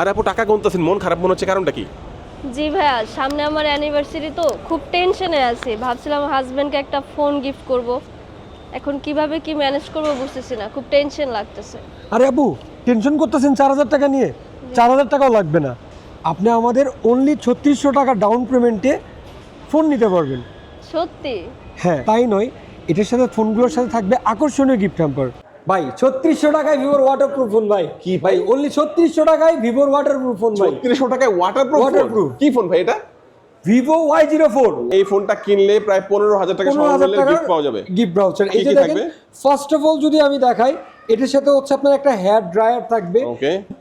আর আপু টাকা গুনতেছেন মন খারাপ মনে হচ্ছে কারণটা কি? জি ভাইয়া সামনে আমার অ্যানিভার্সারি তো খুব টেনশনে আছি। ভাবছিলাম হাজব্যান্ডকে একটা ফোন গিফট করব। এখন কীভাবে কি ম্যানেজ করব বুঝতেছি না খুব টেনশন লাগতেছে। আরে আপু টেনশন করতেছেন চার হাজার টাকা নিয়ে? চার হাজার টাকাও লাগবে না। আপনি আমাদের অনলি ছত্রিশশো টাকা ডাউন পেমেন্টে ফোন নিতে পারবেন। সত্যি? হ্যাঁ তাই নয় এটার সাথে ফোনগুলোর সাথে থাকবে আকর্ষণীয় গিফট হ্যাম্পার ভাই ছত্রিশশো টাকায় ভিভোর ওয়াটারপ্রুফ ফোন ভাই। কি ভাই? অনলি ছত্রিশশো টাকায় ভিভোর ওয়াটারপ্রুফ ফোন ভাই। ছত্রিশশো টাকায় ওয়াটারপ্রুফ Waterproof। কি ফোন ভাই এটা? ভিভো ওয়াই জিরো ফোর এই ফোনটা কিনলে প্রায় পনেরো হাজার টাকা গিফট পাওয়া যাবে। গিফট ব্রাউচার এই যে থাকবে? ফার্স্ট অফ অল যদি আমি দেখাই এটার সাথে হচ্ছে আপনার একটা হেয়ার ড্রায়ার থাকবে।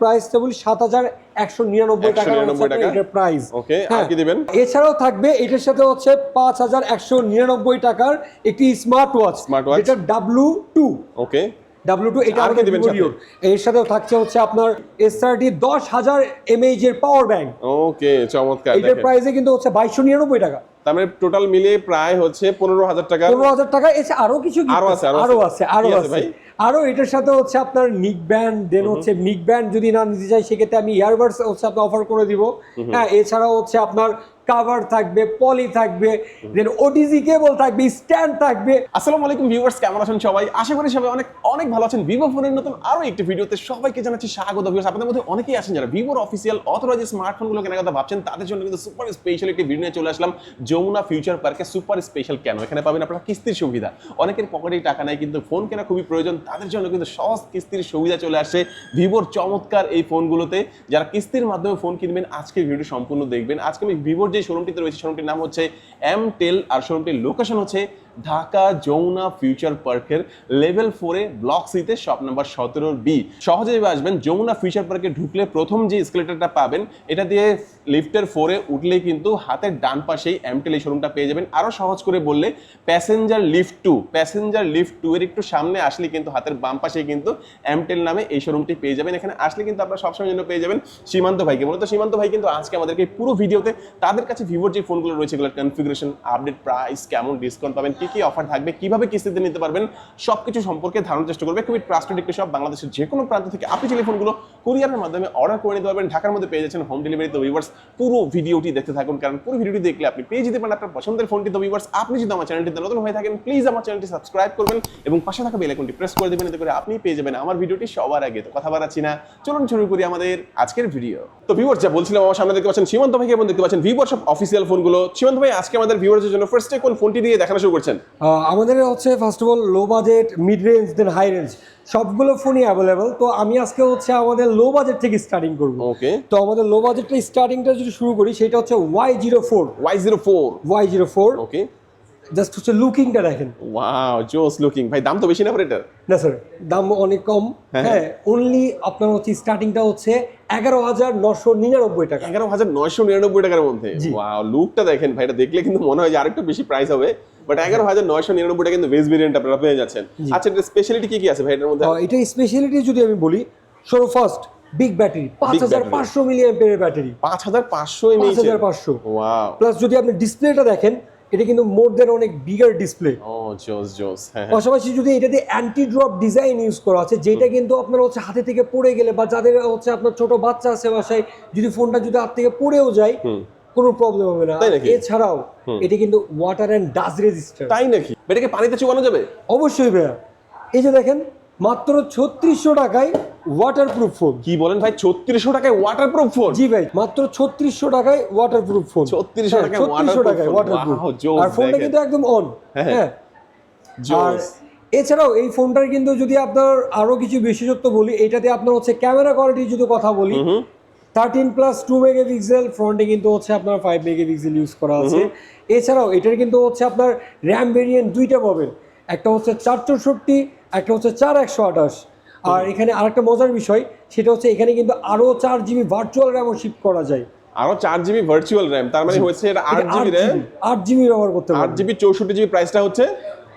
প্রাইস কেবল সাত হাজার একশো নিরানব্বই টাকা এটার প্রাইস ওকে আর দিবেন? এছাড়াও থাকবে এটার সাথে হচ্ছে পাঁচ হাজার একশো নিরানব্বই টাকার একটি স্মার্ট ওয়াচ Smartwatch। যেটা W two okay W two এটা আমাদের দিবেন এর সাথেও থাকছে হচ্ছে আপনার এস থার্টি দশ হাজার এমএইচ এর পাওয়ার ব্যাংক ওকে চমৎকার এটার প্রাইসে কিন্তু হচ্ছে বাইশশো নিরানব্বই টাকা। তার মানে টোটাল মিলে প্রায় হচ্ছে পনেরো হাজার টাকা। পনেরো হাজার টাকা এছাড়া আরও কিছু আরও আছে, আরও আছে। আরও আছে আছে ভাই? আরও এটার সাথে হচ্ছে আপনার নিক ব্যান্ড দেন হচ্ছে নিক ব্যান্ড যদি না নিতে চাই সেক্ষেত্রে আমি ইয়ারবাডস হচ্ছে আপনার অফার করে দিব। হ্যাঁ এছাড়াও হচ্ছে আপনার কাভার থাকবে পলি থাকবে দেন ওটিজি কেবল থাকবে স্ট্যান্ড থাকবে। আসসালামু আলাইকুম ভিউয়ার্স কেমন আছেন সবাই? আশা করি সবাই অনেক অনেক ভালো আছেন। ভিভো ফোনের নতুন আরও একটি ভিডিওতে সবাইকে জানাচ্ছি স্বাগত ভিউয়ার্স আপনাদের মধ্যে অনেকেই আছেন যারা ভিভোর অফিসিয়াল অথরাইজ স্মার্টফোনগুলো কেনার কথা ভাবছেন, তাদের জন্য কিন্তু সুপার স্পেশাল একটি ভিডিও নিয়ে চলে আসলাম। যমুনা ফিউচার পার্কে সুপার স্পেশাল কেন? এখানে পাবেন আপনারা কিস্তির সুবিধা। অনেকের পকেটেই টাকা নাই, কিন্তু ফোন কেনা খুবই প্রয়োজন। তাদের জন্য কিন্তু সহজ কিস্তির সুবিধা চলে আসছে ভিভোর চমৎকার এই ফোনগুলোতে যারা কিস্তির মাধ্যমে ফোন কিনবেন, আজকের ভিডিও সম্পূর্ণ দেখবেন। আজকে আমি ভিভোর যে শোরুমটিতে রয়েছে শোরুমটির নাম হচ্ছে এম টেল আর শোরুমটির লোকেশন হচ্ছে ঢাকা যমুনা ফিউচার পার্কের লেভেল ফোরে ব্লক সিতে শপ নাম্বার সতেরোর বি। সহজে আসবেন যমুনা ফিউচার পার্কে ঢুকলে প্রথম যে স্কেলেটারটা পাবেন, এটা দিয়ে লিফটের ফোরে উঠলে কিন্তু হাতের ডান পাশেই এমটেল এই শোরুমটা পেয়ে যাবেন। আরও সহজ করে বললে passenger lift two passenger lift two এর একটু সামনে আসলে কিন্তু হাতের বাম পাশে কিন্তু এমটেল নামে এই শোরুমটি পেয়ে যাবেন। এখানে আসলে কিন্তু আপনারা সবসময় জন্য পেয়ে যাবেন সীমান্ত ভাইকে। মূলত সীমান্ত ভাই কিন্তু আজকে আমাদেরকে পুরো ভিডিওতে তাদের কাছে ভিভোর যে ফোনগুলো রয়েছে, এগুলোর কনফিগারেশন আপডেট প্রাইস কেমন ডিসকাউন্ট পাবেন কি কি অফার থাকবে, কীভাবে কিস্তিতে নিতে পারবেন, সবকিছু সম্পর্কে ধারণার চেষ্টা করবে খুবই ট্রাস্টেড একটি সব বাংলাদেশের যে কোনো প্রান্ত থেকে। আপনি টেলিফোনগুলো কুরিয়ারের মাধ্যমে অর্ডার করে নিতে পারবেন, ঢাকার মধ্যে পেয়ে যাচ্ছেন হোম ডেলিভারি তো ভিউয়ার্স পুরো ভিডিওটি দেখতে থাকুন, কারণ পুরো ভিডিওটি দেখলে আপনি পেয়ে যেতে পারেন আপনার পছন্দের ফোনটি তো ভিউয়ার্স আপনি যদি আমার চ্যানেলটিতে নতুন হয়ে থাকেন প্লিজ আমার চ্যানেলটি সাবস্ক্রাইব করবেন এবং পাশে থাকা বেল আইকনটি প্রেস করে দেবেন, এতে করে আপনি পেয়ে যাবেন আমার ভিডিওটি সবার আগে। তো কথা বাড়াচ্ছি না, চলুন শুরু করি আমাদের আজকের ভিডিও তো ভিউয়ার্স যা বলছিলাম আমার সামনে দেখতে পাচ্ছেন, সীমান্ত ভাইকে এবং দেখতে পাচ্ছেন সব অফিসিয়াল ফোনগুলো সীমান্ত ভাই, আজকে আমাদের ভিউয়ার্সের জন্য ফার্স্টে কোন ফোনটি দিয়ে দেখানো শুরু করছেন। আহ, আমাদের হচ্ছে first of all low budget mid range then high range সবগুলো ফোনই অ্যাভেলেবেল তো আমি আজকে হচ্ছে আমাদের লো বাজেট থেকে স্টার্টিং করব। ওকে তো আমাদের লো বাজেটটা স্টার্টিংটা যদি শুরু করি সেটা হচ্ছে Y zero four Y zero four Y zero four okay just হচ্ছে লুকিংটা দেখেন। ওয়াও জোস লুকিং ভাই দাম তো বেশি না এটার? না স্যার দাম অনেক কম। হ্যাঁ। হ্যাঁ অনলি আপনার হচ্ছে স্টার্টিংটা হচ্ছে এগারো হাজার নশো নিরানব্বই টাকা। এগারো হাজার নয়শো নিরানব্বই টাকার মধ্যে। ওয়াও লুকটা দেখেন। ভাই এটা দেখলে কিন্তু মনে হয় যে আরেকটু বেশি প্রাইস হবে। বাট এগারো হাজার নয়শো নিরানব্বই টাকা কিন্তু ভেরিয়েন্ট আপনারা পেয়ে যাচ্ছেন। আচ্ছা এটা স্পেশালিটি কি কি আছে ভাই এটার মধ্যে? এটা স্পেশালিটি যদি আমি বলি সরো ফার্স্ট বিগ ব্যাটারি পাঁচ হাজার পাঁচশো মিলিয়ন পেয়ারের ব্যাটারি পাঁচ হাজার পাঁচশো পাঁচ হাজার পাঁচশো। প্লাস যদি আপনি ডিসপ্লেটা দেখেন এটা কিন্তু মোর দেন অনেক বিগার ডিসপ্লে ও জোস জোস হ্যাঁ হ্যাঁ। পাশাপাশি যদি এটাতে অ্যান্টি ড্রপ ডিজাইন ইউজ করা আছে যেটা কিন্তু আপনার হচ্ছে হাতে থেকে পড়ে গেলে বা যাদের হচ্ছে আপনার ছোট বাচ্চা আছে বাসায় যদি ফোনটা যদি হাত থেকে পড়েও যায়। কোনো প্রবলেম হবে না? এছাড়াও এটা কিন্তু ওয়াটার অ্যান্ড ডাস্ট রেজিস্টার তাই নাকি? এটাকে পানিতে চুবানো যাবে? অবশ্যই ভাইয়া। এই যে দেখেন মাত্র ছত্রিশশো টাকায় ওয়াটার প্রুফ ফোন কি বলেন ভাই? ছত্রিশশো টাকায় ওয়াটারপ্রুফ ফোন জি ভাই মাত্র ছত্রিশশো টাকায় ওয়াটার প্রুফ ফোন 3600 টাকায় ছত্রিশশো টাকায় phone। ওয়াটার প্রুফ আর ফোনটা কিন্তু একদম অন হ্যাঁ, হ্যাঁ। আর এছাড়াও এই ফোনটার কিন্তু যদি আপনার আরও কিছু বিশেষত্ব বলি এটাতে আপনার হচ্ছে ক্যামেরা কোয়ালিটি যদি কথা বলি থার্টিন প্লাস টু মেগাপিক্সেল ফ্রন্টে কিন্তু হচ্ছে আপনার ফাইভ মেগাপিক্সেল ইউজ করা আছে। এছাড়াও এটার কিন্তু হচ্ছে আপনার র্যাম ভেরিয়েন্ট দুইটা পাবেন। একটা হচ্ছে চার চৌষট্টি একটা হচ্ছে চার একশো আঠাশ। আর এখানে আরেকটা মজার বিষয় সেটা হচ্ছে এখানে কিন্তু আরও চার জিবি ভার্চুয়াল র্যামও শিফট করা যায়। আরও চার জিবি ভার্চুয়াল র্যাম তার মানে হচ্ছে এটা আট জিবি র্যাম আট জিবি ব্যবহার করতে আট জিবি চৌষট্টি জিবি প্রাইসটা হচ্ছে?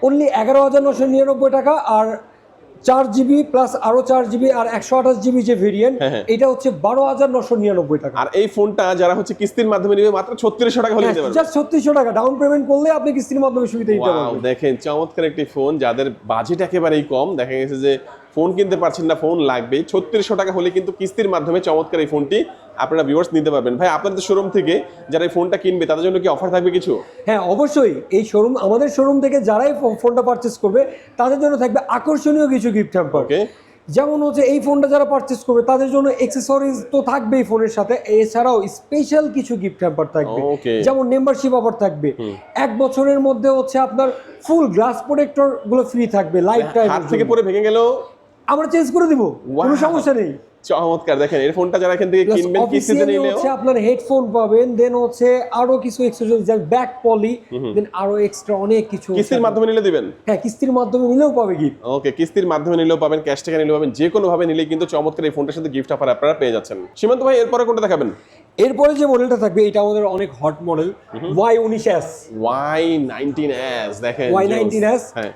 অনলি এগারো হাজার নশো নিরানব্বই টাকা আর চার জিবি প্লাস আরও চার জিবি আর একশো আঠাশ জিবি যে ভেরিয়েন্ট হ্যাঁ, হ্যাঁ। এটা হচ্ছে বারো হাজার নশো নিরানব্বই টাকা। আর এই ফোনটা যারা হচ্ছে কিস্তির মাধ্যমে নিবে মাত্র ছত্রিশশো টাকা হলে জাস্ট ছত্রিশশো টাকা। ডাউন পেমেন্ট করলে আপনি কিস্তির মাধ্যমে সুবিধা পারবেন। দেখেন চমৎকার একটি ফোন যাদের বাজেট একেবারেই কম দেখা গেছে যে ফোন কিনতে পারছেন না ফোন লাগবে ছত্রিশশো টাকা হলে কিন্তু কিস্তির মাধ্যমে চমৎকার এই ফোনটি আপনারা ভিউয়ার্স নিতে পারবেন। ভাই আপনাদের শোরুম থেকে যারা এই ফোনটা কিনবে তাদের জন্য কি অফার থাকবে কিছু? হ্যাঁ অবশ্যই। এই শোরুম আমাদের শোরুম থেকে যারাই ফোনটা পারচেস করবে তাদের জন্য থাকবে আকর্ষণীয় কিছু গিফট হ্যাম্পার ওকে যেমন হচ্ছে এই ফোনটা যারা পারচেস করবে তাদের জন্য এক্সেসরিজ তো থাকবেই ফোনের সাথে। এছাড়াও স্পেশাল কিছু গিফট হ্যাম্পার থাকবে। যেমন মেম্বারশিপ অফার থাকবে। এক বছরের মধ্যে হচ্ছে আপনার ফুল গ্লাস প্রোটেক্টরগুলো ফ্রি থাকবে লাইফ টাইম হাত থেকে পরে ভেঙে গেলেও আমরা চেঞ্জ করে দিব। কোনো সমস্যা নেই। চমৎকার দেখেন এই ফোনটা যারা এখান থেকে কিনবেন কিস্তিতে নিলেও হচ্ছে আপনার হেডফোন পাবেন দেন হচ্ছে আরও কিছু এক্সেসরিজ যেমন ব্যাক পলি দেন আরও এক্সট্রা অনেক কিছু কিস্তির মাধ্যমে নিলে দিবেন? হ্যাঁ কিস্তির মাধ্যমে নিলেও পাবে গিফট ওকে কিস্তির মাধ্যমে নিলেও পাবেন ক্যাশ টাকা নিলেও পাবেন যে কোনো ভাবে নিলে কিন্তু চমৎকার এই ফোনটার সাথে গিফট অফার আপনারা পেয়ে যাচ্ছেন। সীমান্ত ভাই এরপরে কোনটা দেখাবেন? এরপরে যে মডেলটা থাকবে এটা আমাদের অনেক হট মডেল ওয়াই উনিশ এস ওয়াই নাইনটিন এস দেখেন Y19S হ্যাঁ।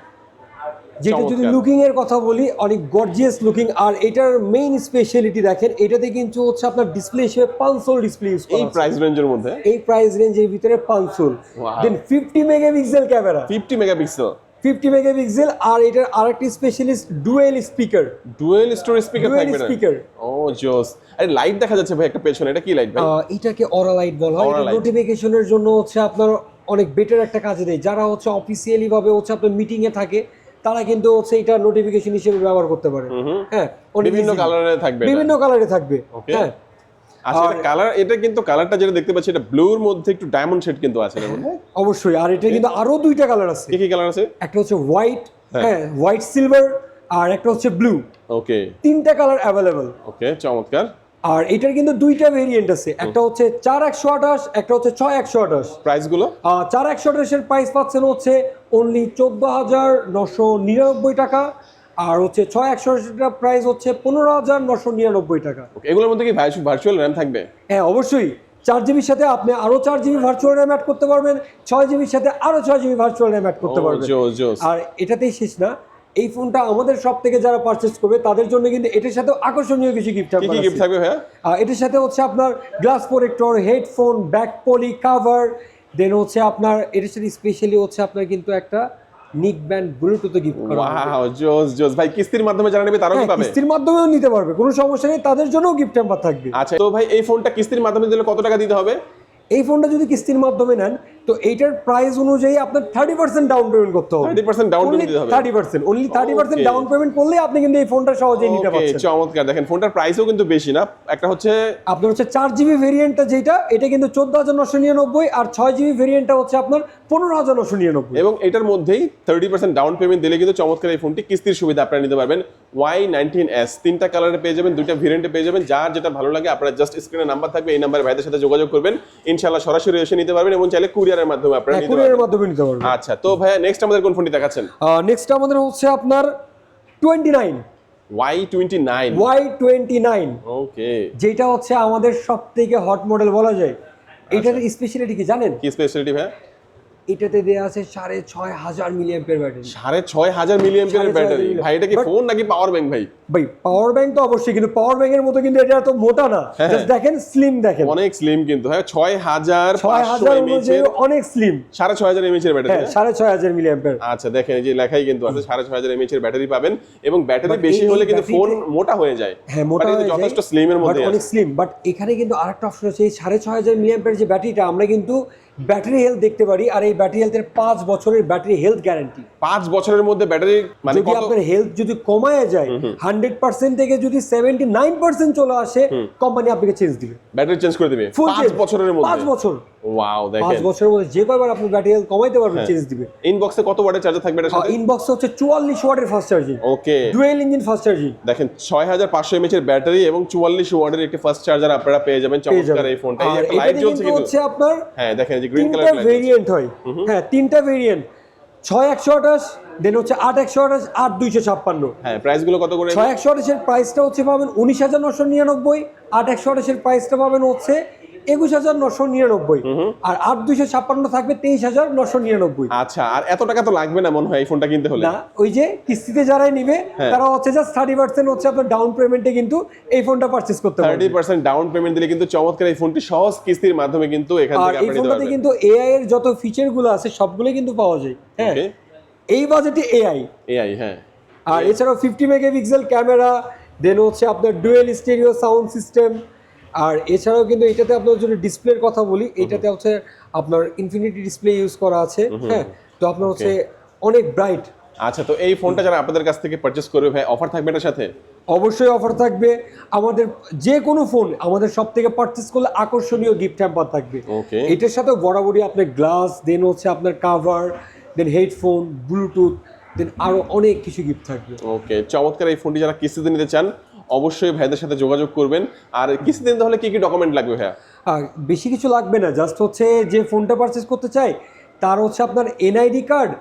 যেটা যদি লুকিং এর কথা বলি অনেক গর্জিয়াস লুকিং আর এটার মেইন স্পেশালিটি দেখেন এটাতে কিন্তু হচ্ছে আপনার ডিসপ্লে হিসেবে পাঁচশোল ডিসপ্লে ইউজ এই প্রাইস রেঞ্জের মধ্যে? এই প্রাইস রেঞ্জের ভিতরে পাঁচশোল Wow. Then fifty megapixel camera fifty megapixel fifty megapixel আর এটার আরেকটি specialist dual speaker dual story speaker না? speaker। ও জোস। আরে লাইট দেখা যাচ্ছে ভাই একটা পেছনে এটা কি লাইট ভাই? এটাকে অরা লাইট বলা হয়। নোটিফিকেশনের জন্য হচ্ছে আপনার অনেক বেটার একটা কাজে দেয়। যারা হচ্ছে অফিসিয়ালি ভাবে হচ্ছে আপনার মিটিং এ থাকে তারা কিন্তু হচ্ছে এটা নোটিফিকেশন হিসেবে ব্যবহার করতে পারে। হ্যাঁ বিভিন্ন কালারে থাকবে বিভিন্ন কালারে থাকবে। হ্যাঁ। আচ্ছা কালার এটা কিন্তু কালারটা যেটা দেখতে পাচ্ছি এটা ব্লুর মধ্যে একটু ডায়মন্ড শেড কিন্তু আছে এর মধ্যে অবশ্যই। আর এটা কিন্তু আরও দুইটা কালার আছে। কি কি কালার আছে? একটা হচ্ছে হোয়াইট হ্যাঁ। হ্যাঁ হোয়াইট সিলভার আর একটা হচ্ছে ব্লু ওকে তিনটা কালার অ্যাভেলেবল ওকে চমৎকার। আর এটার কিন্তু দুইটা ভেরিয়েন্ট আছে। একটা হচ্ছে চার একশো আঠাশ একটা হচ্ছে ছয় একশো আঠাশ। প্রাইসগুলো চার একশো আঠাশের প্রাইস পাচ্ছেন হচ্ছে অনলি চোদ্দ হাজার নশো নিরানব্বই টাকা আর হচ্ছে ছয় একশো আঠাশটার প্রাইস হচ্ছে পনেরো হাজার নশো নিরানব্বই টাকা। এগুলোর মধ্যে কি ভার্চুয়াল র্যাম থাকবে? হ্যাঁ অবশ্যই। চার জিবির সাথে আপনি আরও চার জিবি ভার্চুয়াল র্যাম অ্যাড করতে পারবেন ছয় জিবির সাথে আরও ছয় জিবি ভার্চুয়াল র্যাম অ্যাড করতে পারবেন। আর এটাতেই শেষ না। এই ফোনটা আমাদের সব থেকে যারা পারচেস করবে তাদের জন্য কিন্তু এটার সাথে আকর্ষণীয় কিছু গিফট কি গিফট থাকবে ভাইয়া? এটার সাথে হচ্ছে আপনার glass protector headphone back poly cover then হচ্ছে আপনার এটার সাথে স্পেশালি হচ্ছে আপনার কিন্তু একটা নিক ব্যান্ড ব্লুটুথ গিফট করা ওয়াও জোস জোস। ভাই কিস্তির মাধ্যমে যারা নেবে তারাও হ্যাঁ, পাবে? কিস্তির মাধ্যমেও নিতে পারবে কোনো সমস্যা নেই তাদের জন্যও গিফট হ্যাম্পার থাকবে। আচ্ছা তো ভাই এই ফোনটা কিস্তির মাধ্যমে দিলে কত টাকা দিতে হবে? এই ফোনটা যদি কিস্তির মাধ্যমে নেন তো এইটার প্রাইস অনুযায়ী আপনার থার্টি পার্সেন্ট ডাউন পেমেন্ট করতে হবে। 30% down payment হবে। Thirty percent only thirty percent down payment করলে আপনি কিন্তু এই ফোনটা সহজেই নিতে পারছেন। চমৎকার। দেখেন ফোনটার প্রাইসও কিন্তু বেশি না। একটা হচ্ছে আপনার হচ্ছে চার জিবি ভেরিয়েন্টটা যেটা এটা কিন্তু চোদ্দ হাজার নশো নিরানব্বই আর ছয় জিবি ভেরিয়েন্টটা হচ্ছে আপনার পনেরো হাজার নশো নিরানব্বই। এবং এটার মধ্যেই থার্টি পার্সেন্ট ডাউন পেমেন্ট দিলে কিন্তু চমৎকার এই ফোনটি কিস্তির সুবিধা আপনারা নিতে পারবেন। ওয়াই নাইনটিন এস তিনটা কালারে পেয়ে যাবেন দুইটা ভেরিয়েন্টে পেয়ে যাবেন। যার যেটা ভালো লাগে আপনারা জাস্ট স্ক্রিনে নাম্বার থাকবে এই নাম্বারে ভাইদের সাথে যোগাযোগ করবেন। ইনশাল্লাহ সরাসরি এসে নিতে পারবেন এবং চাইলে কুরিয়ারের মাধ্যমে আপনারা নিতে কুরিয়ারের মাধ্যমে নিতে পারবেন। আচ্ছা তো ভাইয়া নেক্সট আমাদের কোন ফোনটি দেখাচ্ছেন? নেক্সট আমাদের হচ্ছে আপনার twenty nine Y twenty nine Y twenty nine okay যেটা হচ্ছে আমাদের সবথেকে হট মডেল বলা যায়। এটার স্পেশালিটি কি জানেন? কি স্পেশালিটি ভাইয়া? এটাতে দেওয়া আছে সাড়ে ছয় হাজার মিলিয়াম্পের ব্যাটারি সাড়ে ছয় হাজার মিলিয়ন সাড়ে ব্যাটারি ভাই এটা কি ফোন নাকি পাওয়ার ব্যাংক ভাই? ভাই পাওয়ার ব্যাংক তো অবশ্যই কিন্তু পাওয়ার ব্যাংকের মতো কিন্তু এটা তো মোটা না। হ্যাঁ। জাস্ট দেখেন স্লিম দেখেন। অনেক স্লিম কিন্তু হ্যাঁ ছয় হাজার ছয় হাজার অনেক স্লিম সাড়ে ছয় হাজার এমএইচ এর ব্যাটারি হ্যাঁ সাড়ে ছয় হাজার মিলিয়াম্পের আচ্ছা দেখেন এই যে লেখাই কিন্তু আছে সাড়ে ছয় হাজার এমএইচ এর ব্যাটারি পাবেন এবং ব্যাটারি বেশি হলে কিন্তু ফোন মোটা হয়ে যায়। হ্যাঁ মোটা হয়ে যথেষ্ট স্লিমের মধ্যে অনেক স্লিম বাট এখানে কিন্তু আরেকটা অপশন আছে এই সাড়ে ছয় হাজার মিলিয়াম্পের যে ব্যাটারিটা আমরা কিন্তু ব্যাটারি হেলথ দেখতে পারি আর এই ব্যাটারি হেলথের পাঁচ বছরের ব্যাটারি হেলথ গ্যারান্টি। পাঁচ বছরের মধ্যে ব্যাটারি মানে যদি আপনার হেলথ যদি কমায় যায় হান্ড্রেড পার্সেন্ট থেকে যদি সেভেন্টি নাইন পার্সেন্ট চলে আসে কোম্পানি আপনাকে চেঞ্জ দিবে। ব্যাটারি চেঞ্জ করে দিবে। Full পাঁচ। বছরের পাঁচ মধ্যে বছর ওয়াও পাঁচ দেখেন বছরের মধ্যে যে কয়বার আপনি ব্যাটারি হেলথ কমাইতে পারবেন হ্যাঁ। চেঞ্জ দিবে। ইনবক্সে কত ওয়াটের চার্জার থাকবে সাথে? ইনবক্সে হচ্ছে চুয়াল্লিশ ওয়াটের fast charging okay dual engine fast charging দেখেন ছয় হাজার পাঁচশো এমএচ এর ব্যাটারি এবং চুয়াল্লিশ ওয়াটের একটি ফার্স্ট চার্জার আপনারা পেয়ে যাবেন। চমৎকার এই ফোনটা এই একটা লাইট জ্বলছে কিন্তু। হচ্ছে আপনার হ্যাঁ দেখেন তিনটা ভেরিয়েন্ট হয়। হ্যাঁ তিনটা ভেরিয়েন্ট ছয় একশো আঠাশ দেন হচ্ছে আট একশো আঠাশ আট দুইশো ছাপ্পান্ন। হ্যাঁ প্রাইসগুলো কত করে? ছয় একশো আঠাশের প্রাইসটা হচ্ছে পাবেন উনিশ হাজার নশো নিরানব্বই আট একশো আঠাশের প্রাইসটা পাবেন হচ্ছে একুশ হাজার নশো নিরানব্বই। আর আট দুইশো ছাপ্পান্ন থাকবে তেইশ হাজার নশো নিরানব্বই। আচ্ছা আর এত টাকা তো লাগবে না মনে হয় এই ফোনটা কিনতে হলে? না ওই যে কিস্তিতে যারাই নিবে হ্যাঁ। তারা হচ্ছে জাস্ট থার্টি পার্সেন্ট হচ্ছে আপনার ডাউন পেমেন্টে কিন্তু এই ফোনটা পারচেস করতে থার্টি পার্সেন্ট ডাউন পেমেন্ট দিলে কিন্তু চমৎকার এই ফোনটি সহজ কিস্তির মাধ্যমে কিন্তু এখান থেকে এই ফোনটাতে কিন্তু এআই এর যত ফিচারগুলো আছে সবগুলো কিন্তু পাওয়া যায় হ্যাঁ। এই বাজেটে এআই এআই হ্যাঁ। আর এছাড়াও ফিফটি মেগাপিক্সেল ক্যামেরা দেন হচ্ছে আপনার ডুয়েল স্টেরিও সাউন্ড সিস্টেম আর এছাড়াও কিন্তু এটাতে আপনার যদি ডিসপ্লের কথা বলি এটাতে হচ্ছে আপনার ইনফিনিটি ডিসপ্লে ইউজ করা আছে হ্যাঁ? তো আপনার হচ্ছে অনেক ব্রাইট আচ্ছা তো এই ফোনটা যারা আপনাদের কাছ থেকে পারচেস করবে ভাই অফার থাকবে এটার সাথে? অবশ্যই অফার থাকবে। আমাদের যে কোনো ফোন আমাদের সব থেকে পারচেস করলে আকর্ষণীয় গিফট হ্যাম্পার থাকবে। এটার সাথে বরাবরই আপনার গ্লাস দেন হচ্ছে আপনার cover then headphone Bluetooth then আরও অনেক কিছু গিফট থাকবে। ওকে চমৎকার এই ফোনটি যারা কিস্তিতে নিতে চান অবশ্যই ভাইদের সাথে যোগাযোগ করবেন। আর কিছুদিন তাহলে হলে কি কি ডকুমেন্ট লাগবে ভাইয়া? বেশি কিছু লাগবে না জাস্ট হচ্ছে যে ফোনটা পারচেস করতে চাই, তার হচ্ছে আপনার এনআইডি কার্ড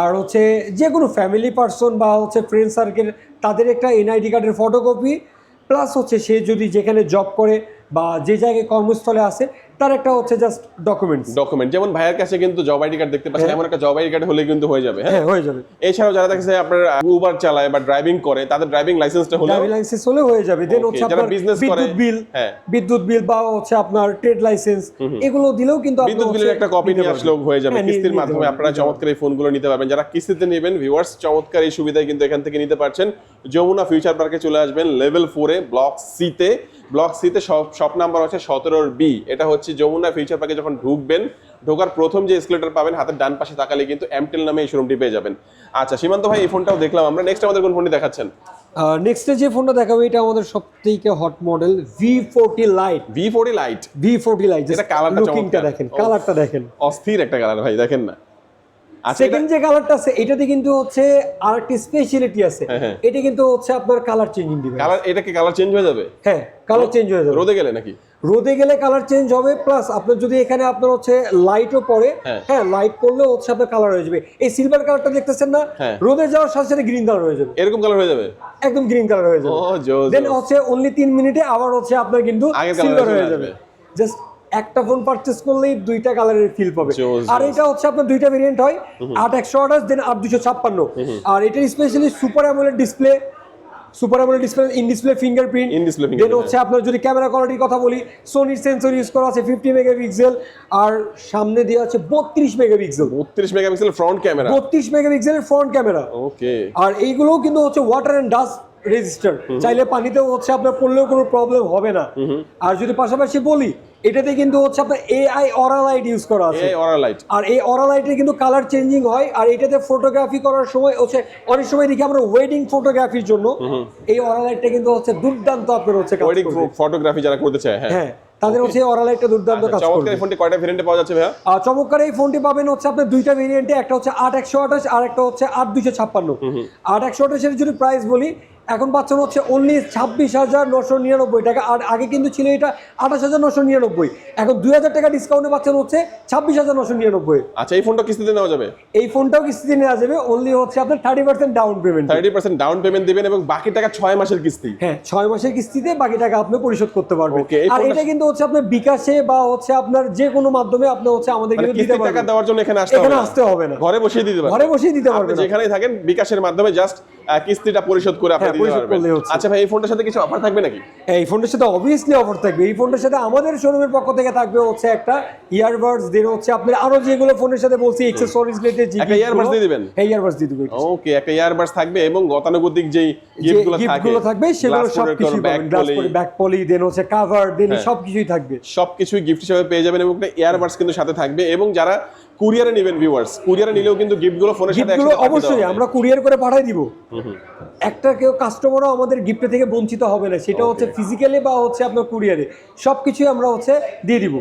আর হচ্ছে যে কোনো ফ্যামিলি পার্সন বা হচ্ছে ফ্রেন্ড সার্কেল তাদের একটা এনআইডি কার্ডের ফটোকপি প্লাস হচ্ছে সে যদি যেখানে জব করে বা যে জায়গায় কর্মস্থলে আসে তার একটা হচ্ছে জাস্ট ডকুমেন্টস ডকুমেন্ট যেমন ভাইয়ের কাছে কিন্তু জব আইডি কার্ড দেখতে পাচ্ছেন এমন একটা জব আইডি কার্ড হলে কিন্তু হয়ে যাবে হ্যাঁ? হ্যাঁ হয়ে যাবে। এছাড়াও যারা দেখছে আপনার উবার চালায় বা ড্রাইভিং করে তাদের ড্রাইভিং লাইসেন্সটা হলে ড্রাইভিং লাইসেন্স হলে হয়ে যাবে। দেন হচ্ছে আপনার business করে, বিদ্যুৎ বিল হ্যাঁ। বিদ্যুৎ বিল বা হচ্ছে আপনার ট্রেড লাইসেন্স এগুলো দিলেও কিন্তু আপনি বিদ্যুৎ বিলের একটা কপি নিয়ে। আসলেও হয়ে যাবে হ্যাঁ, কিস্তির মাধ্যমে আপনারা চমৎকার এই ফোনগুলো নিতে পারবেন। যারা কিস্তিতে নেবেন ভিউয়ার্স চমৎকার এই সুবিধায় কিন্তু এখান থেকে নিতে পারছেন। যমুনা ফিউচার পার্কে চলে আসবেন লেভেল ফোরে ব্লক সিতে ব্লক সিতে শপ নাম্বার হচ্ছে সতেরোর বি এটা হচ্ছে যমুনা ফিউচার পার্কে যখন ঢুকবেন ঢোকার প্রথম যে এসকেলেটর পাবেন হাতের ডান পাশে তাকালে কিন্তু এমটেল নামে এই শোরুমটি পেয়ে যাবেন। আচ্ছা সীমান্ত ভাই এই ফোনটাও দেখলাম আমরা। নেক্সট আমাদের কোন ফোনটি দেখাচ্ছেন? নেক্সটে যে ফোনটা দেখাবো এটা আমাদের সব থেকে hot model V forty light V forty light V forty light যেটা কালারটা। দেখেন কালারটা দেখেন। অস্থির একটা কালার ভাই দেখেন না। সেকেন্ড যে কালারটা আছে এটাতে কিন্তু হচ্ছে আরেকটি স্পেশালিটি আছে। হ্যাঁ, হ্যাঁ। এটা কিন্তু হচ্ছে আপনার কালার চেঞ্জিং দিবে কালার এটা কি কালার চেঞ্জ হয়ে যাবে? হ্যাঁ কালার চেঞ্জ হয়ে যাবে। রোদে গেলে নাকি? রোদে গেলে কালার চেঞ্জ হবে প্লাস আপনার যদি এখানে আপনার হচ্ছে লাইটও পড়ে হ্যাঁ। হ্যাঁ লাইট পড়লেও হচ্ছে আপনার কালার হয়ে যাবে। এই সিলভার কালারটা দেখতেছেন না? হ্যাঁ। রোদে যাওয়ার সাথে সাথে গ্রিন কালার হয়ে যাবে। এরকম কালার হয়ে যাবে? একদম গ্রিন কালার হয়ে যাবে। দেন হচ্ছে অনলি তিন মিনিটে আবার হচ্ছে আপনার কিন্তু সিলভার হয়ে যাবে। জাস্ট একটা ফোন পারচেস করলেই দুইটা কালারের ফিল পাবে। আর এটা হচ্ছে আপনার দুইটা ভেরিয়েন্ট হয় আট একশো আঠাশ দেন আট দুশো ছাপ্পান্ন। আর এটার specially super AMOLED display super AMOLED display in display fingerprint In display then হচ্ছে আপনার যদি ক্যামেরা কোয়ালিটির কথা বলি সোনির সেন্সর ইউজ করা আছে ফিফটি মেগাপিক্সেল আর সামনে দেওয়া আছে বত্রিশ মেগাপিক্সেল বত্রিশ মেগাপিক্সেল ফ্রন্ট ক্যামেরা বত্রিশ মেগাপিক্সেলের ফ্রন্ট ক্যামেরা ওকে আর এইগুলোও কিন্তু হচ্ছে ওয়াটার অ্যান্ড ডাস্ট রেজিস্টার চাইলে পানিতেও হচ্ছে আপনার পড়লেও কোনো প্রবলেম হবে না। আর যদি পাশাপাশি বলি এটাতে কিন্তু হচ্ছে আপনার এআই অরা লাইট ইউজ করা আছে। এই অরা লাইট আর এই অরা লাইটে কিন্তু কালার চেঞ্জিং হয় আর এটাতে ফটোগ্রাফি করার সময় হচ্ছে অনেক সময় দেখি আমরা ওয়েডিং ফটোগ্রাফির জন্য এই অরা লাইটটা কিন্তু হচ্ছে দুর্দান্ত আপনার হচ্ছে ওয়েডিং ফটোগ্রাফি যারা করতে চায় হ্যাঁ। হ্যাঁ তাদের হচ্ছে অরা লাইটটা দুর্দান্ত আচ্ছা, কাজ চমৎকার করবে। এই ফোনটি কয়টা ভেরিয়েন্টে পাওয়া যাচ্ছে ভাইয়া? আর চমৎকার এই ফোনটি পাবেন হচ্ছে আপনার দুইটা ভেরিয়েন্টে একটা হচ্ছে আট একশো আঠাশ আর একটা হচ্ছে আট দুইশো ছাপ্পান্ন। আট একশো আঠাশের যদি প্রাইস বলি এখন পাচ্ছেন হচ্ছে অনলি ছাব্বিশ হাজার নশো নিরানব্বই টাকা। আর আগে কিন্তু ছিল এটা আঠাশ হাজার নশো নিরানব্বই। এখন দুই হাজার টাকা ডিসকাউন্টে পাচ্ছেন হচ্ছে ছাব্বিশ হাজার নশো নিরানব্বই। আচ্ছা এই ফোনটা কিস্তিতে নেওয়া যাবে? এই ফোনটাও কিস্তিতে নেওয়া যাবে অনলি হচ্ছে আপনার thirty percent down payment thirty percent down payment দিবেন এবং বাকি টাকা ছয় মাসের কিস্তি। হ্যাঁ ছয় মাসের কিস্তিতে বাকি টাকা আপনি পরিশোধ করতে পারবেন। আর এটা কিন্তু হচ্ছে আপনার বিকাশে বা হচ্ছে আপনার যে কোনো মাধ্যমে আপনি হচ্ছে আমাদের মানে কিন্তু দিতে কিস্তির টাকা দেওয়ার জন্য এখানে আসতে হবে না। আসতে হবে না। ঘরে বসিয়ে দিতে পারবেন। ঘরে বসেই দিতে পারবেন যেখানেই থাকেন বিকাশের মাধ্যমে জাস্ট কিস্তিটা পরিশোধ করে আপনি হ্যাঁ, দিতে পারবেন আচ্ছা ভাই এই ফোনটার সাথে কিছু অফার থাকবে নাকি? এই ফোনটার সাথে অবভিয়াসলি অফার থাকবে। এই ফোনটার সাথে আমাদের শোরুমের পক্ষ থেকে থাকবে হচ্ছে একটা ইয়ারবাডস দেন হচ্ছে আপনার আরও যেগুলো ফোনের সাথে বলছি রিলেটেড একটা earbuds দিয়ে দিবেন? হ্যাঁ ইয়ারবাডস দিয়ে দিবেন ওকে একটা ইয়ারবাডস থাকবে এবং গতানুগতিক যেই যে গিফটগুলো থাকে গিফটগুলো থাকবে সেগুলো সব কিছুই পাবেন। ব্যাক পলি দেন হচ্ছে কাভার দেন হ্যাঁ। সব কিছুই থাকবে। সবকিছুই গিফট হিসেবে পেয়ে যাবেন এবং একটা ইয়ারবাডস কিন্তু সাথে থাকবে এবং যারা কুরিয়ারে নেবেন ভিউয়ার্স কুরিয়ারে নিলেও কিন্তু গিফটগুলো ফোনের সাথে একসাথে অবশ্যই আমরা কুরিয়ার করে পাঠিয়ে দিব। একটা কেউ কাস্টমারও আমাদের গিফট থেকে বঞ্চিত হবে না সেটা হচ্ছে ফিজিক্যালি বা হচ্ছে আপনার কুরিয়ারে সব কিছুই আমরা হচ্ছে দিয়ে দিব।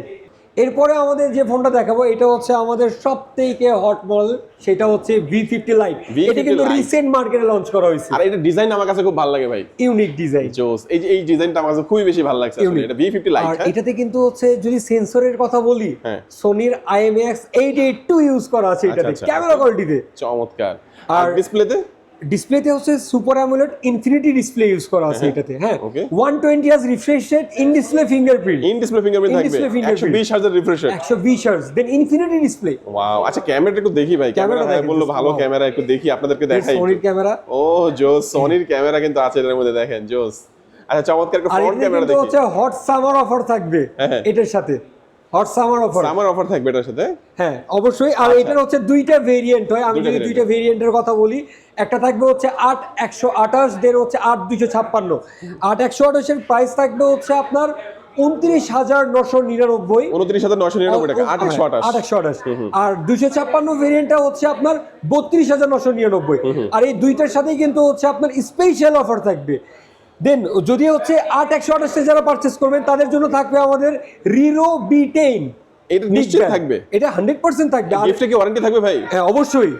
এরপরে আমাদের যে ফোনটা দেখাবো এটা হচ্ছে আমাদের সব থেকে হট মডেল সেটা হচ্ছে ভি ফিফটি লাইট এটা কিন্তু রিসেন্ট মার্কেটে লঞ্চ করা হয়েছে। আর এটা ডিজাইন আমার কাছে খুব ভালো লাগে ভাই। ইউনিক ডিজাইন জোস এই যে এই ডিজাইনটা আমার কাছে খুবই বেশি ভালো লাগছে। এটা ভি ফিফটি লাইট আর এটাতে কিন্তু হচ্ছে যদি সেন্সরের কথা বলি হ্যাঁ। সোনির IMX eight eight two use করা আছে এটাতে। আচ্ছা, ক্যামেরা কোয়ালিটিতে চমৎকার। আর- ডিসপ্লেতে ডিসপ্লেতে হচ্ছে super AMOLED infinity display use করা আছে এটাতে হ্যাঁ? Okay. ওয়ান টোয়েন্টি হাজ refresh rate in display fingerprint in display fingerprint থাকবে। 120 হাজার রিফ্রেশ একশো বিশ hertz then infinity display wow আচ্ছা ক্যামেরাটা একটু দেখি ভাই। ক্যামেরা বলল ভালো ক্যামেরা একটু দেখি আপনাদেরকে দেখাই সোনির ক্যামেরা। ও জোস সোনির ক্যামেরা কিন্তু আছে এর মধ্যে দেখেন জোস। আচ্ছা চমৎকার একটা ফ্রন্ট ক্যামেরা দেখি। হচ্ছে হট সামার অফার থাকবে হ্যাঁ, হ্যাঁ। এটার সাথে। হট সামার অফার আমার অফার থাকবে এটার সাথে? হ্যাঁ অবশ্যই। আর এটার হচ্ছে দুইটা ভেরিয়েন্ট হয়। আমি যদি দুইটা ভেরিয়েন্টের কথা বলি একটা থাকবে হচ্ছে আট একশো আঠাশ দের হচ্ছে আট দুইশো ছাপ্পান্ন। আট একশো আঠাশের প্রাইস থাকবে হচ্ছে আপনার উনত্রিশ হাজার নশো নিরানব্বই। উনত্রিশ হাজার নয়শো নিরানব্বই টাকা আট একশো আঠাশ। আঠাশ। আর দুইশো ছাপ্পান্ন ভেরিয়েন্টটা হচ্ছে আপনার বত্রিশ হাজার নশো নিরানব্বই। আর এই দুইটার সাথেই কিন্তু হচ্ছে আপনার স্পেশাল অফার থাকবে। দেন যদি হচ্ছে আট একশো আঠাশে যারা পারচেস করবেন তাদের জন্য থাকবে আমাদের রিরো বি টেন এটা নিশ্চয়ই থাকবে। এটা হান্ড্রেড পার্সেন্ট থাকবে। আর গিফটে কি ওয়ারেন্টি থাকবে ভাই? হ্যাঁ অবশ্যই।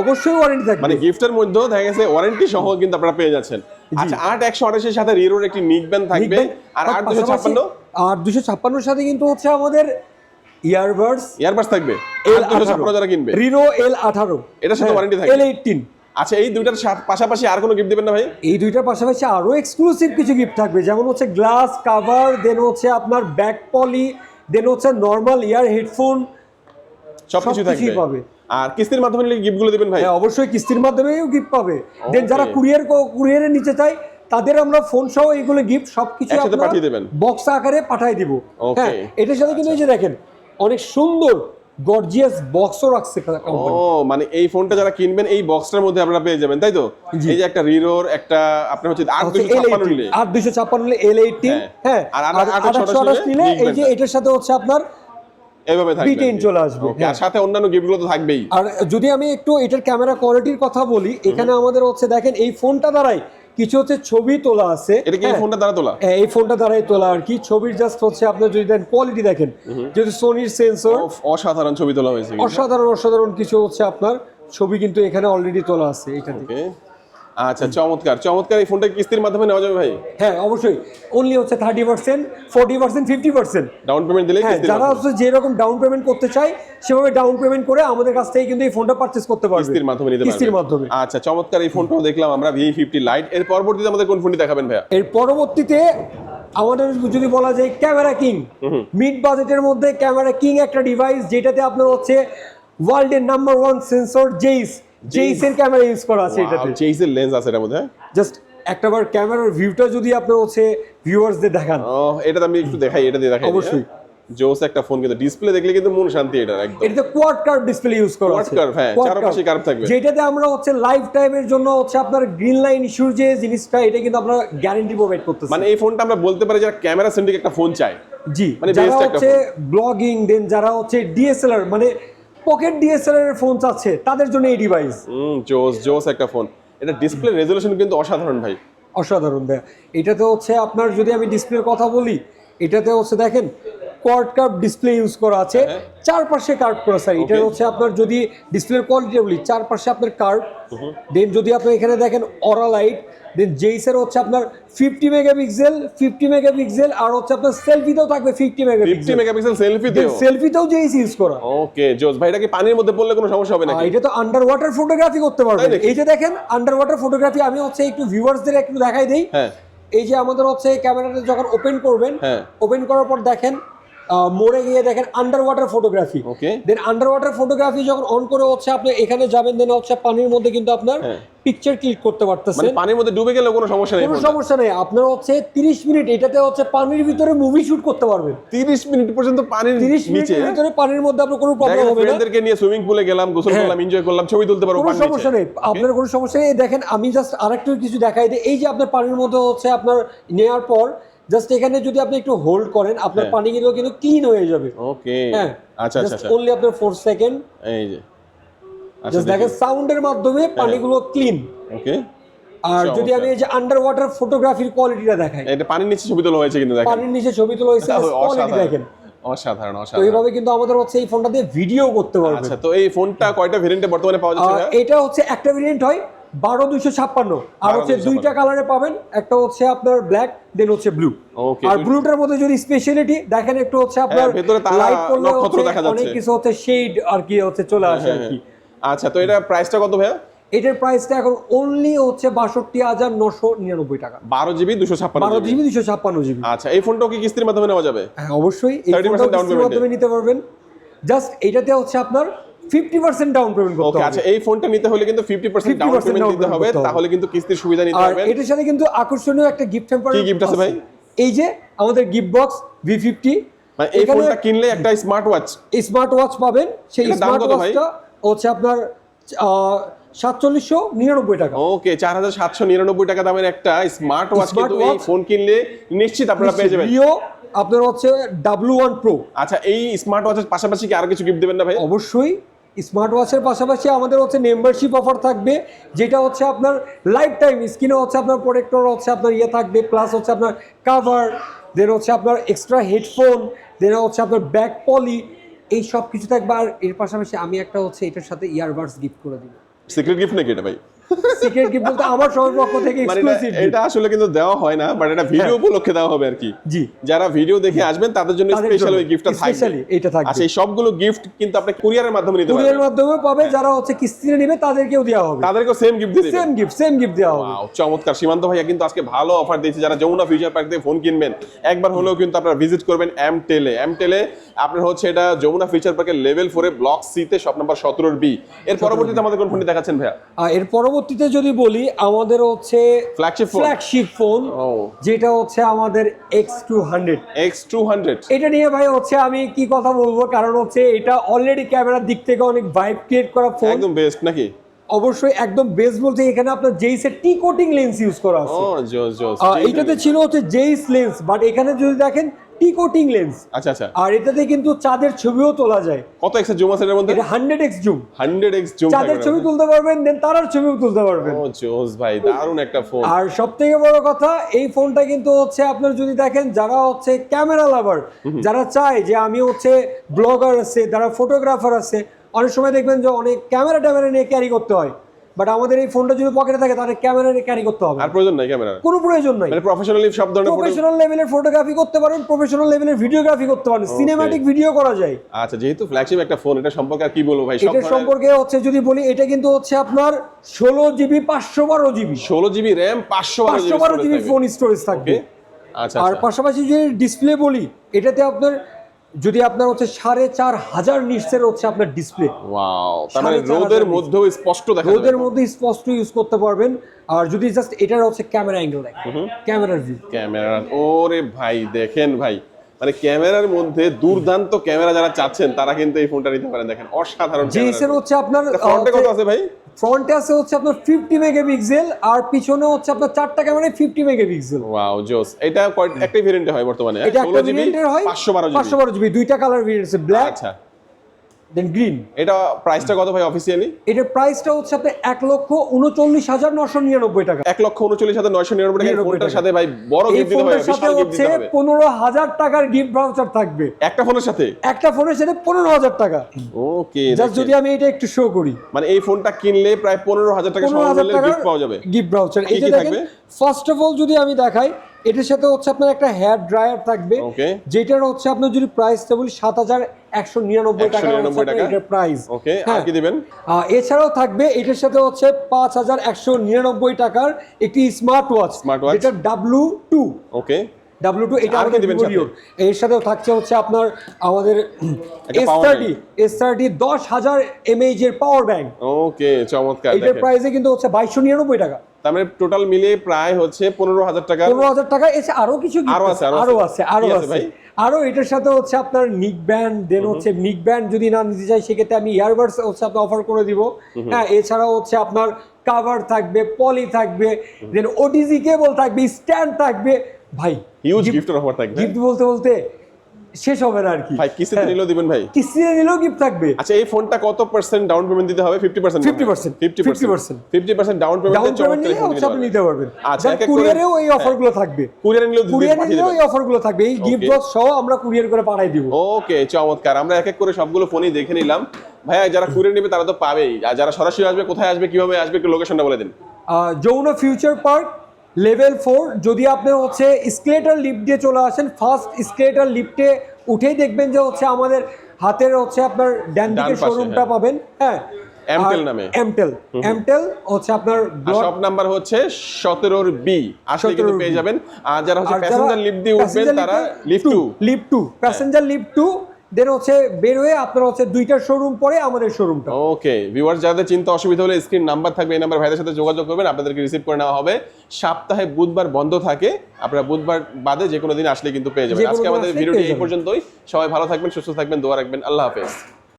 অবশ্যই ওয়ারেন্টি থাকবে। মানে গিফটের মধ্যেও দেখা গেছে ওয়ারেন্টি সহ কিন্তু আপনারা পেয়ে যাচ্ছেন। আচ্ছা আট একশো আঠাশের সাথে রিরোর একটি নিক ব্যান্ড থাকবে। আর আট দুশো ছাপ্পান্ন? আর দুশো ছাপ্পান্নর সাথে কিন্তু হচ্ছে আমাদের ইয়ারবাডস ইয়ারবাস থাকবে। এল ছাপ্পান্ন যারা কিনবে। রিরো এল আঠারো। এটার সাথে warranty থাকবে? এল এইটিন আচ্ছা এই দুইটার পাশাপাশি আর কোনো গিফট দিবেন না ভাই এই দুইটার পাশাপাশি আরও এক্সক্লুসিভ কিছু গিফট থাকবে যেমন হচ্ছে গ্লাস কাভার দেন হচ্ছে আপনার ব্যাক পলি দেন হচ্ছে নর্মাল ইয়ার হেডফোন সবকিছু থাকবে পাবে। আর কিস্তির মাধ্যমে নিলে গিফটগুলো দিবেন ভাই হ্যাঁ অবশ্যই কিস্তির মাধ্যমেও গিফট পাবে দেন যারা. কুরিয়ার কুরিয়ারের নিচে চাই তাদের আমরা ফোন সহ এগুলো গিফট সবকিছু একসাথে পাঠিয়ে দেবেন। বক্স আকারে পাঠিয়ে দিব. হ্যাঁ এটার সাথে কিন্তু এই যে দেখেন অনেক সুন্দর গর্জিয়াস বক্সও রাখছে ও মানে এই ফোনটা যারা কিনবেন এই বক্সটার মধ্যে আপনারা পেয়ে যাবেন তাই তো? এই যে একটা রিরোর একটা আপনার হচ্ছে আট দুশো ছাপ্পান্ন নিলে। আর দুইশো ছাপ্পান্ন এল এইটিন হ্যাঁ। হ্যাঁ আর আর আট- আট একশো আটশো আঠাশ আঠাশ নিলে নিলে এই যে এটার সাথে হচ্ছে আপনার এইভাবে থাকবে B10 চলে আসবে, আর হ্যাঁ। সাথে অন্যান্য গিফটগুলো তো থাকবেই। আর যদি আমি একটু এটার ক্যামেরা কোয়ালিটির কথা বলি এখানে আমাদের হচ্ছে দেখেন এই ফোনটা দ্বারাই কিছু হচ্ছে ছবি তোলা আছে। এটা কি এই হ্যাঁ। ফোনটা দ্বারা তোলা? হ্যাঁ, এই ফোনটা দ্বারাই তোলা আর কি। ছবির জাস্ট হচ্ছে আপনার যদি দেন কোয়ালিটি দেখেন। যদি সোনির সেন্সর অসাধারণ ছবি তোলা হয়েছে অসাধারণ অসাধারণ কিছু হচ্ছে আপনার। ছবি কিন্তু এখানে অলরেডি তোলা আছে এখানে. আচ্ছা চমৎকার। চমৎকার এই ফোনটা কিস্তির মাধ্যমে নেওয়া যাবে ভাই? হ্যাঁ অবশ্যই। অনলি হচ্ছে thirty percent forty percent fifty percent down payment দিলে হ্যাঁ যারা। হচ্ছে যেরকম ডাউন পেমেন্ট করতে চায় সেভাবে ডাউন পেমেন্ট করে আমাদের কাছ থেকে কিন্তু এই ফোনটা পারচেস করতে পারবে। কিস্তির মাধ্যমে নিতে কিস্তির মাধ্যমে। আচ্ছা চমৎকার এই ফোনটাও দেখলাম আমরা ভি ফিফটি লাইটের পরবর্তীতে আমাদের কোন ফোনটি দেখাবেন ভাইয়া? এর পরবর্তীতে আমাদের যদি বলা যায় ক্যামেরা কিং। মিড বাজেটের মধ্যে ক্যামেরা কিং একটা ডিভাইস যেটাতে আপনার হচ্ছে ওয়ার্ল্ডের number one sensor Zeiss Zeiss এর ক্যামেরা ইউজ করা আছে এটাতে। চেইজের লেন্স আছে এটার মধ্যে জাস্ট একটাবার ক্যামেরার ভিউটা যদি আপনার হচ্ছে ভিউয়ার্সদের দেখান। ও এটা আমি একটু দেখাই এটা দিয়ে দেখাই অবশ্যই। জোস একটা ফোন কিন্তু ডিসপ্লে দেখলে কিন্তু মন শান্তি এটা একদম। এটাতে কোয়াড কার্ভ ডিসপ্লে ইউজ করা Quad আছে। curve, হ্যাঁ, Quad চারপাশে curve থাকবে। যেটাতে আমরা হচ্ছে লাইফ টাইমের জন্য হচ্ছে আপনার গ্রিন লাইন ইস্যুর যে জিনিসটা এটা কিন্তু আমরা গ্যারান্টি প্রোভাইড করতেছি। মানে এই ফোনটা আমরা বলতে পারি যারা ক্যামেরা সেন্ট্রিক একটা ফোন চায়। জি মানে যারা হচ্ছে ব্লগিং দেন যারা হচ্ছে ডিএসএলআর মানে পকেট ডিএসএলআর এর ফোন চাচ্ছে তাদের জন্য এই ডিভাইস হুম জোস জোস একটা ফোন। এটা ডিসপ্লে রেজলিউশন কিন্তু অসাধারণ ভাই। অসাধারণ ভাইয়া। এটাতে হচ্ছে আপনার যদি আমি ডিসপ্লের কথা বলি এটাতে হচ্ছে দেখেন কোয়াড কার্ভ ডিসপ্লে ইউজ করা আছে। হ্যাঁ। চারপাশে কার্ভ করা স্যার এটা হচ্ছে আপনার যদি ডিসপ্লের কোয়ালিটি বলি চারপাশে আপনার কার্ভ দেন যদি আপনি এখানে দেখেন অরা লাইট দেন জেইসের হচ্ছে আপনার ফিফটি মেগাপিক্সেল ফিফটি মেগাপিক্সেল আর হচ্ছে আপনার সেলফিতেও থাকবে ফিফটি ফিফটি মেগাপিক্সেল মেগাপিক্সেল সেলফিতেও সেলফিতেও জেইস ইউজ করা। ওকে জোস ভাই এটা কি পানির মধ্যে পড়লে কোনো সমস্যা হবে নাকি? এটা তো আন্ডার ওয়াটার ফটোগ্রাফি করতে পারবে। এই যে দেখেন আন্ডার ওয়াটার ফটোগ্রাফি আমি হচ্ছে একটু ভিউয়ার্সদের একটু দেখাই দেই। হ্যাঁ। এই যে আমাদের হচ্ছে ক্যামেরাটা যখন ওপেন করবেন হ্যাঁ। ওপেন করার পর দেখেন মোড়ে গিয়ে দেখেন under water photography Okay. Then under water photography যখন অন করে হচ্ছে আপনি এখানে যাবেন দেন হচ্ছে পানির মধ্যে কিন্তু আপনার হ্যাঁ। পিকচার ক্লিক করতে মানে পানির মধ্যে ডুবে গেলে কোনো সমস্যা নেই কোনো সমস্যা নেই। আপনার হচ্ছে 30 মিনিট এটাতে হচ্ছে পানির ভিতরে মুভি শুট করতে পারবেন। 30 মিনিট পর্যন্ত পানির 30 মিনিটের ভিতরে পানির মধ্যে আপনার কোনো প্রবলেম হবে না। ফ্রেন্ডদেরকে নিয়ে সুইমিং পুলে গেলাম গোসল হ্যাঁ। করলাম এনজয় করলাম ছবি তুলতে পারব কোনো সমস্যা নেই। আপনার কোনো সমস্যা নেই। দেখেন আমি জাস্ট আরেকটু কিছু দেখাই দিই। এই যে আপনার পানির মধ্যে হচ্ছে আপনার নেওয়ার পর জাস্ট এখানে যদি আপনি একটু হোল্ড করেন আপনার হ্যাঁ। পানি কিন্তু কিন্তু ক্লিন হয়ে যাবে। ওকে হ্যাঁ। আচ্ছা আচ্ছা আচ্ছা। অনলি আপনার ফোর সেকেন্ড এই যে। আচ্ছা জাস্ট দেখেন সাউন্ডের মাধ্যমে হ্যাঁ। পানিগুলো ক্লিন ওকে আর যদি আমি এই যে আন্ডার ওয়াটার ফটোগ্রাফির কোয়ালিটিটা দেখাই। এটা পানির নিচে ছবি তোলা হয়েছে কিন্তু দেখেন। পানির নিচে ছবি তোলা হয়েছে কোয়ালিটি দেখেন অসাধারণ। অসাধারণ তো এইভাবে কিন্তু আমাদের হচ্ছে এই ফোনটা দিয়ে ভিডিও করতে পারবেন। আচ্ছা তো এই ফোনটা কয়টা ভেরিয়েন্টে বর্তমানে পাওয়া যাচ্ছে এটা হচ্ছে একটা ভেরিয়েন্ট হয় বারো দুইশো ছাপ্পান্ন। আর হচ্ছে 12,256 দুইটা কালারে পাবেন। একটা হচ্ছে আপনার ব্ল্যাক দেন হচ্ছে ব্লু। আর ব্লুটার মধ্যে যদি স্পেশালিটি দেখেন একটু হচ্ছে আপনার হ্যাঁ, ভেতরে লাইট করলে। অনেক কিছু হচ্ছে শেড আর কি হচ্ছে চলে আসে আর হ্যাঁ, কি। হ্যাঁ। আচ্ছা তো এটা প্রাইসটা কত ভাইয়া? এটার প্রাইসটা এখন অনলি হচ্ছে বাষট্টি হাজার নশো নিরানব্বই টাকা। বারো জিবি দুশো ছাপ্পান্ন বারো জিবি। দুশো ছাপ্পান্ন জিবি। আচ্ছা এই ফোনটাও কি কিস্তির মাধ্যমে নেওয়া যাবে? হ্যাঁ অবশ্যই। এই 30% ফোনটাও কিস্তির মাধ্যমে নিতে পারবেন। জাস্ট এটাতে হচ্ছে আপনার ফিফটি পার্সেন্ট ডাউন পেমেন্ট করতে হবে। আচ্ছা এই ফোনটা নিতে হলে কিন্তু ফিফটি পার্সেন্ট ডাউন পেমেন্ট দিতে হবে তাহলে কিন্তু কিস্তির সুবিধা নিতে আর এটার সাথে কিন্তু আকর্ষণীয় একটা গিফট হ্যাম্পার কি gift আছে ভাই? এই যে আমাদের গিফট বক্স ভি ফিফটি মানে এই ফোনটা কিনলে একটা স্মার্ট ওয়াচ স্মার্ট ওয়াচ পাবেন সেই স্মার্ট ওয়াচটা হচ্ছে আপনার সাতচল্লিশশো নিরানব্বই টাকা। ওকে চার হাজার সাতশো নিরানব্বই টাকা দামের একটা স্মার্ট ওয়াচ কিন্তু এই ফোন কিনলে নিশ্চিত আপনারা পেয়ে যাবেন। রিও আপনার হচ্ছে ডাব্লু ওয়ান প্রো আচ্ছা এই স্মার্ট ওয়াচের পাশাপাশি কি আরও কিছু গিফট দেবেন না ভাই? অবশ্যই স্মার্ট ওয়াচের পাশাপাশি আমাদের হচ্ছে মেম্বারশিপ অফার থাকবে, যেটা হচ্ছে আপনার লাইফ টাইম স্ক্রিনে হচ্ছে আপনার প্রোটেক্টর হচ্ছে আপনার ইয়ে থাকবে প্লাস হচ্ছে আপনার কাভার দেন হচ্ছে আপনার এক্সট্রা হেডফোন দেন হচ্ছে আপনার ব্যাক পলি এই সব কিছু থাকবে। আর এর পাশাপাশি আমি একটা হচ্ছে এটার সাথে ইয়ারবাডস গিফট করে দিব। সিক্রেট গিফট নাকি এটা ভাই? সিক্রেট গিফট বলতে আমার সবার পক্ষ থেকে মানে এক্সক্লুসিভ এটা আসলে কিন্তু দেওয়া হয় না বাট এটা ভিডিও উপলক্ষে দেওয়া হবে আর কি। জি। যারা ভিডিও দেখে আসবেন তাদের জন্য স্পেশাল ওই গিফটটা থাকবে। স্পেশালি এটা থাকবে। আচ্ছা এই সবগুলো গিফট কিন্তু আপনি কুরিয়ারের মাধ্যমে নিতে পারবেন। মাধ্যমে পাবে যারা হচ্ছে কিস্তিতে নেবে তাদেরকেও দেওয়া হবে। তাদেরকেও সেম গিফট দিয়ে সেম গিফট সেম গিফট দেওয়া হবে। চমৎকার। সীমান্ত ভাইয়া কিন্তু আজকে ভালো অফার দিয়েছে। যারা যমুনা ফিউচার পার্ক থেকে ফোন কিনবেন একবার হলেও কিন্তু আপনারা ভিজিট করবেন এম টেলে এম টেলে আপনার হচ্ছে এটা যমুনা ফিউচার পার্কের লেভেল ফোরে ব্লক সিতে শপ নাম্বার সতেরোর বি এর পরবর্তীতে আমাদের কোন ফোনটি দেখাচ্ছেন ভাইয়া? এর পরবর্তীতে যদি বলি আমাদের হচ্ছে ফ্ল্যাগশিপ ফোন ফ্ল্যাগশিপ ফোন যেটা হচ্ছে আমাদের X two hundred X two hundred এটা নিয়ে ভাই হচ্ছে আমি কি কথা বলব কারণ হচ্ছে এটা অলরেডি ক্যামেরার দিক থেকে অনেক ভাইব ক্রিয়েট করা ফোন একদম বেস্ট নাকি? অবশ্যই একদম বেস বলতে এখানে আপনার জেইসের টি কোটিং লেন্স ইউজ করা আছে। ও জোস জোস। এটাতে ছিল হচ্ছে জেইস লেন্স বাট এখানে যদি দেখেন টি কোটিং লেন্স আচ্ছা আচ্ছা। আর এটাতে কিন্তু চাঁদের ছবিও তোলা যায়। কত এক্স জুম আছে এর মধ্যে? এটা hundred X zoom hundred X zoom চাঁদের ছবি তুলতে পারবেন দেন তারার ছবিও তুলতে পারবেন। ও জোস ভাই দারুণ একটা ফোন আর সব থেকে বড় কথা এই ফোনটা কিন্তু হচ্ছে আপনার যদি দেখেন যারা হচ্ছে ক্যামেরা লাভার যারা চায় যে আমি হচ্ছে ব্লগার আছে যারা ফটোগ্রাফার আছে অনেক সময় দেখবেন যে অনেক ক্যামেরা ট্যামেরা নিয়ে ক্যারি করতে হয়। বাট আমাদের এই ফোনটা যদি পকেটে থাকে তাহলে ক্যামেরা ক্যারি করতে হবে। আর প্রয়োজন নাই ক্যামেরা কোনো প্রয়োজন নাই। মানে প্রফেশনালি সব ধরনের প্রফেশনাল লেভেলের ফটোগ্রাফি করতে পারেন প্রফেশনাল লেভেলের ভিডিওগ্রাফি করতে পারেন। সিনেম্যাটিক ভিডিও করা যায়। আচ্ছা যেহেতু ফ্ল্যাগশিপ একটা ফোন এটা সম্পর্কে আর কি বলব ভাই? এটার সম্পর্কে হচ্ছে যদি বলি এটা কিন্তু হচ্ছে আপনার ষোলো জিবি পাঁচশো বারো জিবি ষোলো জিবি র্যাম পাঁচশো পাঁচশো বারো জিবি ফোন স্টোরেজ থাকবে। আচ্ছা আর আচ্ছা পাশাপাশি যদি ডিসপ্লে বলি এটাতে আপনার যদি আপনার হচ্ছে সাড়ে চার হাজার নিটসের হচ্ছে আপনার ডিসপ্লে মানে রোদের মধ্যেও স্পষ্ট দেখা রোদের মধ্যে স্পষ্ট ইউজ করতে পারবেন। আর যদি জাস্ট এটার হচ্ছে ক্যামেরা অ্যাঙ্গেল দেখেন ক্যামেরার ভিউ ক্যামেরা ওরে ভাই দেখেন ভাই। মানে ক্যামেরার মধ্যে দুর্দান্ত ক্যামেরা যারা চাচ্ছেন তারা কিন্তু এই ফোনটা নিতে পারেন। দেখেন অসাধারণ জি স্যার হচ্ছে আপনার ফ্রন্টে কত আছে ভাই? ফ্রন্টে আছে হচ্ছে আপনার ফিফটি মেগাপিক্সেল আর পিছনে হচ্ছে আপনার চারটা ক্যামেরা ফিফটি মেগাপিক্সেল। ওয়াও জোস। এটা কয়- একটা ভেরিয়েন্টে হয় বর্তমানে এটা একটা 16 GB, হয় 512 জিবি 512 জিবি দুইটা কালার ভেরিয়েন্ট আছে ব্ল্যাক আচ্ছা। দেন গ্রিন এটা প্রাইসটা কত ভাই অফিসিয়ালি এটার প্রাইসটা হচ্ছে আপনার এক লক্ষ উনচল্লিশ হাজার নশো নিরানব্বই টাকা। এক লক্ষ উনচল্লিশ হাজার নয়শো নিরানব্বই টাকা। ফোনটার সাথে ভাই বড় গিফট দিতে হবে সাথে হচ্ছে পনেরো হাজার টাকার গিফট ভাউচার থাকবে। একটা ফোনের সাথে? একটা ফোনের সাথে পনেরো হাজার টাকা। ওকে জাস্ট যদি আমি এটা একটু শো করি। মানে এই ফোনটা কিনলে প্রায় পনেরো হাজার টাকা পনেরো হাজার টাকা গিফট পাওয়া যাবে। গিফট ভাউচার যে দেখেন ফার্স্ট অফ অল যদি আমি দেখাই এটার সাথে হচ্ছে আপনার একটা হেয়ার ড্রায়ার থাকবে যেটার হচ্ছে আপনার যদি প্রাইসটা বলি সাত হাজার একশো নিরানব্বই টাকা। এটার প্রাইস কি দিবেন? এছাড়াও থাকবে এটার সাথে হচ্ছে পাঁচ হাজার একশো নিরানব্বই টাকার একটি স্মার্ট ওয়াচ watch। যেটা W two okay W two এটা আমাদের? এর সাথেও থাকছে হচ্ছে আপনার আমাদের এস থার্টি এস থার্টি দশ হাজার এমএইচ এর পাওয়ার ব্যাংক ওকে চমৎকার এটার প্রাইসে কিন্তু হচ্ছে বাইশশো নিরানব্বই টাকা। তার মানে টোটাল মিলিয়ে প্রায় হচ্ছে পনেরো হাজার টাকা। পনেরো হাজার টাকা এসে আরও কিছু আরও আছে, আরও আছে। আরও আছে? আরও এটার সাথে হচ্ছে আপনার নিক ব্যান্ড দেন হচ্ছে নিক ব্যান্ড যদি না নিতে চাই সেক্ষেত্রে আমি ইয়ারবাডস হচ্ছে আপনার অফার করে দিব। হ্যাঁ এছাড়াও হচ্ছে আপনার কাভার থাকবে পলি থাকবে দেন ওটিজি কেবল থাকবে স্ট্যান্ড থাকবে। ভাই হিউজ গিফটের অফার থাকবে। গিফট বলতে বলতে শেষ হবে না আর কি। ভাই কিস্তিতে নিলেও দিবেন ভাই। কিস্তিতে নিলেও গিফট থাকবে। আচ্ছা এই ফোনটা কত পার্সেন্ট ডাউন পেমেন্ট দিতে হবে? Fifty percent 50% fifty percent fifty percent down down payment payment নিলে হচ্ছে আপনি নিতে পারবেন। আচ্ছা, কুরিয়ারেও এই অফারগুলো থাকবে। কুরিয়ার নিলেও কুরিয়ার পাঠিয়ে নিলেও এই অফারগুলো থাকবে। এই গিফট বক্স সহ আমরা কুরিয়ার করে পাঠাই দিব। ওকে চমৎকার। আমরা এক এক করে সবগুলো ফোনই দেখে নিলাম। ভাইয়া যারা কুরিয়ার নেবে তারা তো পাবেই। আর যারা সরাসরি আসবে কোথায় আসবে কীভাবে আসবে একটু লোকেশনটা বলে দিন। Jamuna future park level four যদি আপনি হচ্ছে স্কেলেটার লিফট দিয়ে চলে আসেন ফার্স্ট স্কেলেটার লিফটে উঠেই দেখবেন যে হচ্ছে আমাদের হাতের হচ্ছে আপনার ডান দিকে শোরুমটা হ্যাঁ। পাবেন হ্যাঁ। Amtel নামে। এমটেল এমটেল হচ্ছে আপনার শপ নাম্বার হচ্ছে সতেরোর বি আসলে কিন্তু পেয়ে যাবেন। আর যারা হচ্ছে প্যাসেঞ্জার লিফট দিয়ে উঠবেন তারা lift two lift two passenger lift two then হচ্ছে বের হয়ে আপনারা হচ্ছে দুইটা শোরুম পরে আমাদের শোরুমটা ওকে ভিউয়ার্স যাদের চিন্তা অসুবিধা হলে স্ক্রিন নাম্বার থাকবে এই নাম্বার ভাইদের সাথে যোগাযোগ করবেন আপনাদেরকে রিসিভ করে নেওয়া হবে। সপ্তাহে বুধবার বন্ধ থাকে আপনারা বুধবার বাদে যে কোনো দিন আসলে কিন্তু পেয়ে যাবেন। আজকে আমাদের ভিডিওটি এই পর্যন্তই। সবাই ভালো থাকবেন সুস্থ থাকবেন দোয়া রাখবেন। আল্লাহ হাফেজ।